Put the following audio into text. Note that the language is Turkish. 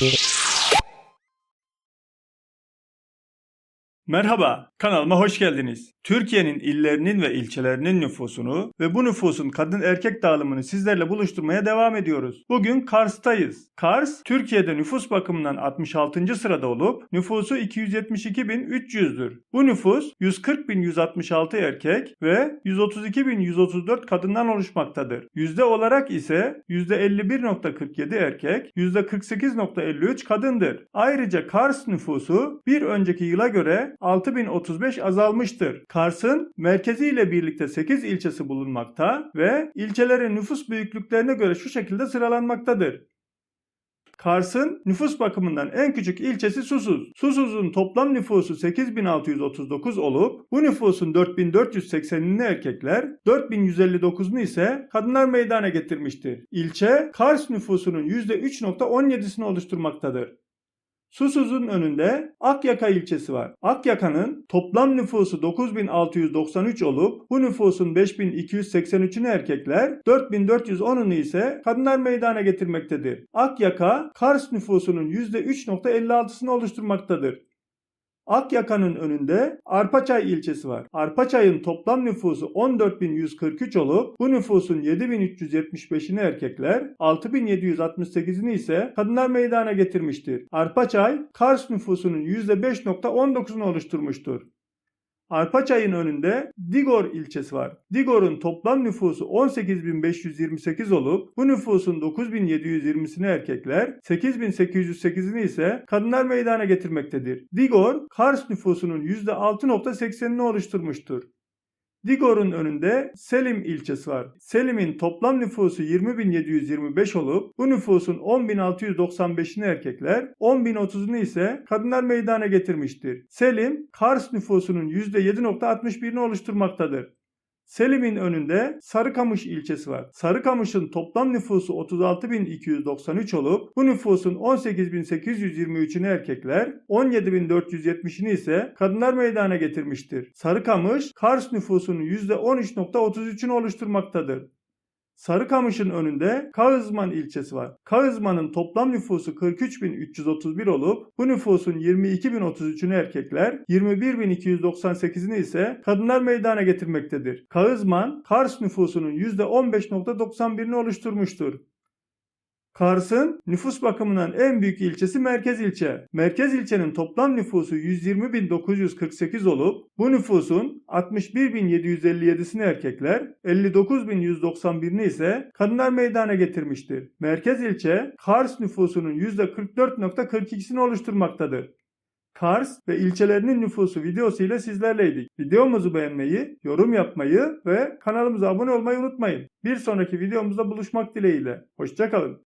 Ja. Merhaba, kanalıma hoş geldiniz. Türkiye'nin illerinin ve ilçelerinin nüfusunu ve bu nüfusun kadın erkek dağılımını sizlerle buluşturmaya devam ediyoruz. Bugün Kars'tayız. Kars, Türkiye'de nüfus bakımından 66. sırada olup nüfusu 272.300'dür. Bu nüfus 140.166 erkek ve 132.134 kadından oluşmaktadır. Yüzde olarak ise %51.47 erkek, %48.53 kadındır. Ayrıca Kars nüfusu bir önceki yıla göre 6035 azalmıştır. Kars'ın merkezi ile birlikte 8 ilçesi bulunmakta ve ilçelerin nüfus büyüklüklerine göre şu şekilde sıralanmaktadır. Kars'ın nüfus bakımından en küçük ilçesi Susuz. Susuz'un toplam nüfusu 8639 olup bu nüfusun 4480'ini erkekler, 4159'unu ise kadınlar meydana getirmiştir. İlçe Kars nüfusunun %3.17'sini oluşturmaktadır. Susuz'un önünde Akyaka ilçesi var. Akyaka'nın toplam nüfusu 9693 olup bu nüfusun 5283'ünü erkekler, 4410'unu ise kadınlar meydana getirmektedir. Akyaka Kars nüfusunun %3.56'sını oluşturmaktadır. Akyaka'nın önünde Arpaçay ilçesi var. Arpaçay'ın toplam nüfusu 14.143 olup bu nüfusun 7.375'ini erkekler, 6.768'ini ise kadınlar meydana getirmiştir. Arpaçay, Kars nüfusunun %5.19'unu oluşturmuştur. Arpaçay'ın önünde Digor ilçesi var. Digor'un toplam nüfusu 18.528 olup bu nüfusun 9.720'sini erkekler, 8.808'ini ise kadınlar meydana getirmektedir. Digor, Kars nüfusunun %6.80'ini oluşturmuştur. Digor'un önünde Selim ilçesi var. Selim'in toplam nüfusu 20.725 olup bu nüfusun 10.695'ini erkekler, 10.030'unu ise kadınlar meydana getirmiştir. Selim, Kars nüfusunun %7.61'ini oluşturmaktadır. Selim'in önünde Sarıkamış ilçesi var. Sarıkamış'ın toplam nüfusu 36.293 olup bu nüfusun 18.823'ünü erkekler, 17.470'ini ise kadınlar meydana getirmiştir. Sarıkamış, Kars nüfusunun %13.33'ünü oluşturmaktadır. Sarıkamış'ın önünde Kağızman ilçesi var. Kağızman'ın toplam nüfusu 43.331 olup bu nüfusun 22.033'ünü erkekler, 21.298'ini ise kadınlar meydana getirmektedir. Kağızman, Kars nüfusunun %15.91'ini oluşturmuştur. Kars'ın nüfus bakımından en büyük ilçesi Merkez ilçe. Merkez ilçenin toplam nüfusu 120.948 olup bu nüfusun 61.757'sini erkekler, 59.191'ini ise kadınlar meydana getirmiştir. Merkez ilçe Kars nüfusunun %44.42'sini oluşturmaktadır. Kars ve ilçelerinin nüfusu videosu ile sizlerleydik. Videomuzu beğenmeyi, yorum yapmayı ve kanalımıza abone olmayı unutmayın. Bir sonraki videomuzda buluşmak dileğiyle. Hoşçakalın.